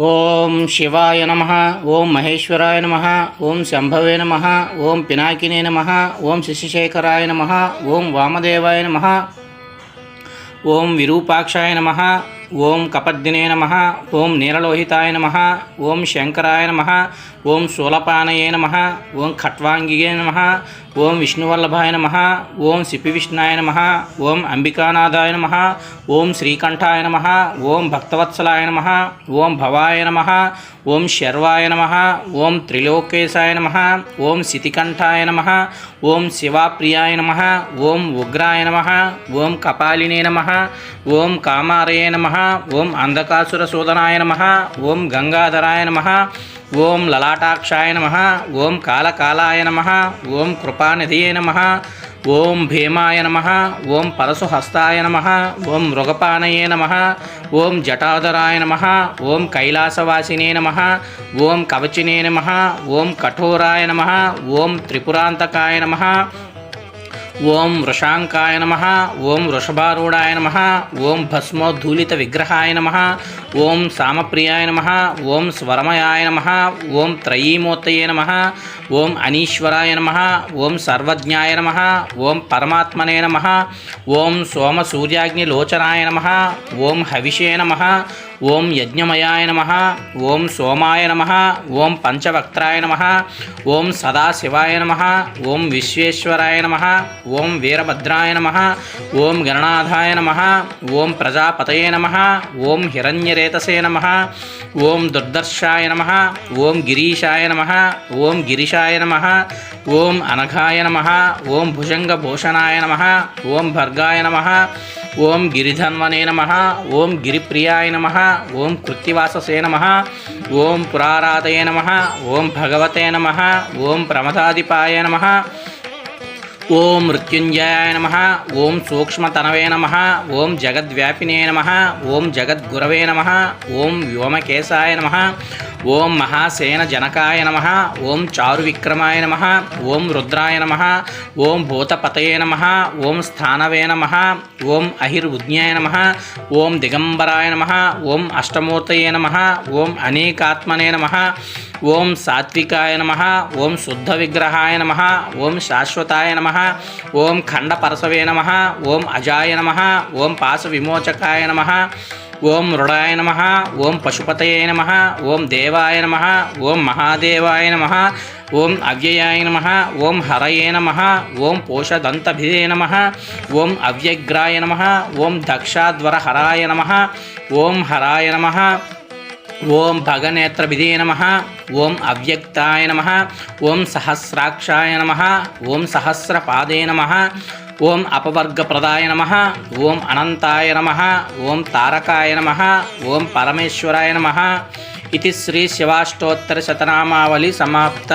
ఓం శివాయ నమ ఓం మహేశ్వరాయ నమ ఓం శంభవే నమ ఓం పినాకినే నమ ఓం శశిశేఖరాయ నమ ఓం వామదేవాయ నమ ఓం విరూపాక్షాయ నమ ఓం కపద్దినే నమ ఓం నీలలోహితాయ నమ ఓం శంకరాయ నమ ఓం శూలపానయే నమ ఓం ఖట్వాంగియే నమ ఓం విష్ణువల్లభాయ నమ ఓం సిపివిష్ణాయ నమ ఓం అంబికానాథాయ నమ ఓం శ్రీకంఠాయ నమ ఓం భక్తవత్సలాయ నమ ఓం భవాయ నమ ఓం శర్వాయ నమ ఓం త్రిలోకేశాయ నమ ఓం శితికంఠాయ నమ ఓం శివాప్రియాయ నమ ఓం ఉగ్రాయ నమ ఓం కపాలినే నమ ఓం కామారయే నమ ఓం అంధకాసుర అంధకాసురశోధనాయ నమ ఓం గంగాధరాయ నమ ఓం లలాటాక్షాయ నమ ఓం కాలకాలాయ నమ ఓం కృపానిధియే నమ ఓం భీమాయ నమ ఓం పరశుహస్తాయ నమ ఓం మృగపానయే నమ ఓం జటాధరాయ నమ ఓం కైలాసవాసినే నమ ఓం కవచినే నమ ఓం కఠోరాయ నమ ఓం త్రిపురాంతకాయ నమ ఓం వృషాంకాయ నమ ఓం వృషభారూఢాయ నమ ఓం భస్మోద్ధూలిత విగ్రహాయ నమ ఓం సామప్రియాయ నమ ఓం స్వరమయాయ నమ ఓం త్రయీమూర్తయే నమ ఓం అనీశ్వరాయ నమ ఓం సర్వజ్ఞాయ నమ ఓం పరమాత్మనే నమ ఓం సోమసూర్యాగ్నిలోచనాయ నమ ఓం హవిషే నమ ఓం యజ్ఞమయాయ నమ ఓం సోమాయ నమ ఓం పంచవక్త్రాయ నమ ఓం సదాశివాయ నమ ఓం విశ్వేశ్వరాయ నమ ఓం వీరభద్రాయ నమ ఓం గణనాథాయ నమ ఓం ప్రజాపతయే నమ ఓం హిరణ్యరేతసే నమ ఓం దుర్దర్శాయ నమ ఓం గిరీశాయ నమ ఓం గిరిశాయ నమ ఓం అనఘాయ నమ ఓం భుజంగభూషణాయ నమ ఓం భర్గాయ నమ ఓం గిరిధన్వనే నమ ఓం గిరిప్రియాయ నమ ఓం కృత్తివాససే నమ ఓం పురారాధయ నమ ఓం భగవతే నమ ఓం ప్రమదాధిపాయ నమ ఓం మృత్యుంజయాయ నమ ఓం సూక్ష్మతనవే నమ ఓం జగద్వ్యాపినే నమ ఓం జగద్గురవే నమ ఓం వ్యోమకేశాయ నమ ఓం మహాసేన జనకాయ నమ ఓం చారువిక్రమాయ నమ ఓం రుద్రాయ నమ ఓం భూతపతయే నమ ఓం స్థానవే నమ ఓం అహిర్వుజ్ఞాయ నమ ఓం దిగంబరాయ నమ ఓం అష్టమూర్తయే నమ ఓం అనేకాత్మనే నమ ఓం సాత్వికాయ నమ ఓం శుద్ధ విగ్రహాయ నమ ఓం శాశ్వతాయ నమ ఓం ఖండపరసవే నమ ఓం అజాయ నమ ఓం పాశ విమోచకాయ నమ ఓం మృడాయ నమ ఓం పశుపతయే నమ ఓం దేవాయ నమ ఓం మహాదేవాయ నమ ఓం అవ్యయాయ నమ ఓం హరయే నమ ఓం పోషదంతభిదే నమ ఓం అవ్యగ్రాయ నమ ఓం దక్షాధ్వరహరాయ నమ ఓం హరాయ నమ ఓం భగనేత్ర విధే నమ. ఓం అవ్యక్తాయ నమ. ఓం సహస్రాక్షాయ నమ. ఓం సహస్రపాదే నమ. ఓం అపవర్గప్రదాయ నమ. ఓం అనంతాయ నమ. ఓం తారకాయ నమ. ఓం పరమేశ్వరాయ నమ. ఇది శ్రీ శివాష్టోత్తర శతనామావళి సమాప్త.